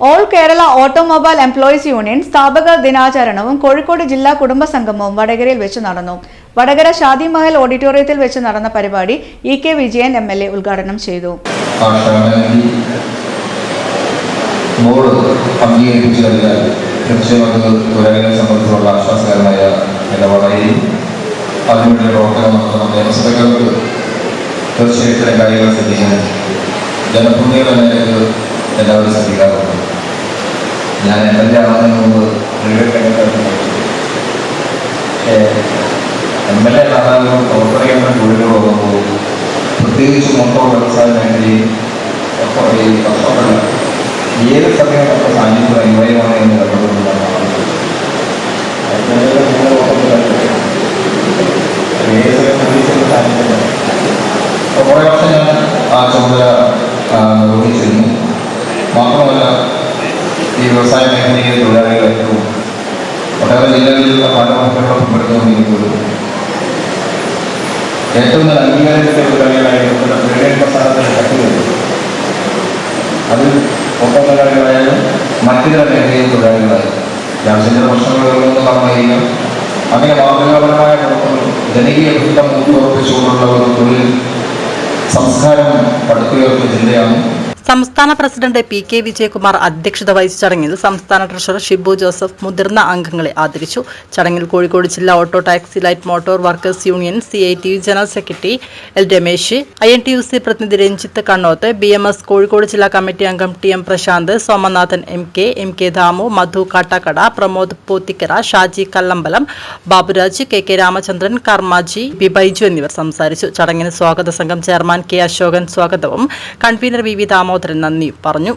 All Kerala automobile employees union സ്ഥാപക ദിനാചരണവും കോഴിക്കോട് ജില്ലാ കുടുംബ സംഗമവും വടകരയിൽ വെച്ച് നടന്നു വടകര ഷാദി മഹൽ ഓഡിറ്റോറിയത്തിൽ വെച്ച് നടന്ന പരിപാടി E K Vijayan M L A ഉദ്ഘാടനം ചെയ്തു അതിനുവേണ്ടി പ്രവർത്തനം തീർച്ചയായിട്ടും കാര്യങ്ങൾ ശ്രദ്ധിക്കുന്നു ജനപ്രതിനിധികൾ എല്ലാവരും ശ്രദ്ധിക്കാറുണ്ട് ഞാൻ എം എൽ എ ആവുന്നതിന് മുമ്പ് പക്ഷേ എം എൽ എ ആകാനും പ്രവർത്തനങ്ങളുടെ തൊഴിലുകൾ പോകുമ്പോൾ പ്രത്യേകിച്ച് മൊത്തം വ്യവസായ മേഖലയിൽ ഈ കർഷകരുടെ ഏത് സമയം നമ്മുടെ സാന്നിധ്യം അനിവാര്യമാണ് എന്ന് കണ്ടുകൊണ്ടുള്ളതാണ് അപ്പോൾ കുറേ വർഷം ഞാൻ ആ ചുമതല നിർവഹിച്ചിരുന്നു. മാത്രമല്ല വ്യവസായ മേഖലയിലെ തൊഴിലാളികൾ ഏറ്റവും ഒട്ടേറെ ജില്ലകളിലുള്ള പല മക്കളോട് ഏറ്റവും നല്ല അംഗീകാരത്തിന്റെ തൊഴിലാളികളായിരുന്നു ട്രേഡ് പ്രസ്ഥാനത്തിന് കത്തുന്നത് അത് ഓട്ടോമൊബൈലുകളായാലും മറ്റു ചില മേഖലയിൽ തൊഴിലാളികളായാലും രാഷ്ട്രീയ പ്രശ്നങ്ങളൊന്നും പറഞ്ഞിരിക്കാം അങ്ങനെ മാതൃകാപരമായ ജനകീയ വൃത്തം ഉറപ്പിച്ചുകൊണ്ടുള്ള ഒരു തൊഴിൽ സംസ്കാരം പടുത്തുയർത്തിയ ജില്ലയാണ് സംസ്ഥാന പ്രസിഡന്റ് പി കെ വിജയകുമാർ അധ്യക്ഷത വഹിച്ച ചടങ്ങിൽ സംസ്ഥാന ട്രഷറർ ഷിബു ജോസഫ് മുതിർന്ന അംഗങ്ങളെ ആദരിച്ചു. ചടങ്ങിൽ കോഴിക്കോട് ജില്ലാ auto taxi light motor workers union C I T U general secretary L Ramesh I N T U C പ്രതിനിധി Ranjith Kannoth B M S Kozhikode ജില്ലാ കമ്മിറ്റി അംഗം T M Prasanth Somanathan M K M K Damu Madhu Kattakada Pramod Pothikkara Shaji Kallambalam Baburaj K K Ramachandran Karmaji B Baiju എന്നിവർ സംസാരിച്ചു. ചടങ്ങിന് സ്വാഗത സംഘം chairman K Ashokan സ്വാഗതവും. Convener V V Damodaran നന്ദി പറഞ്ഞു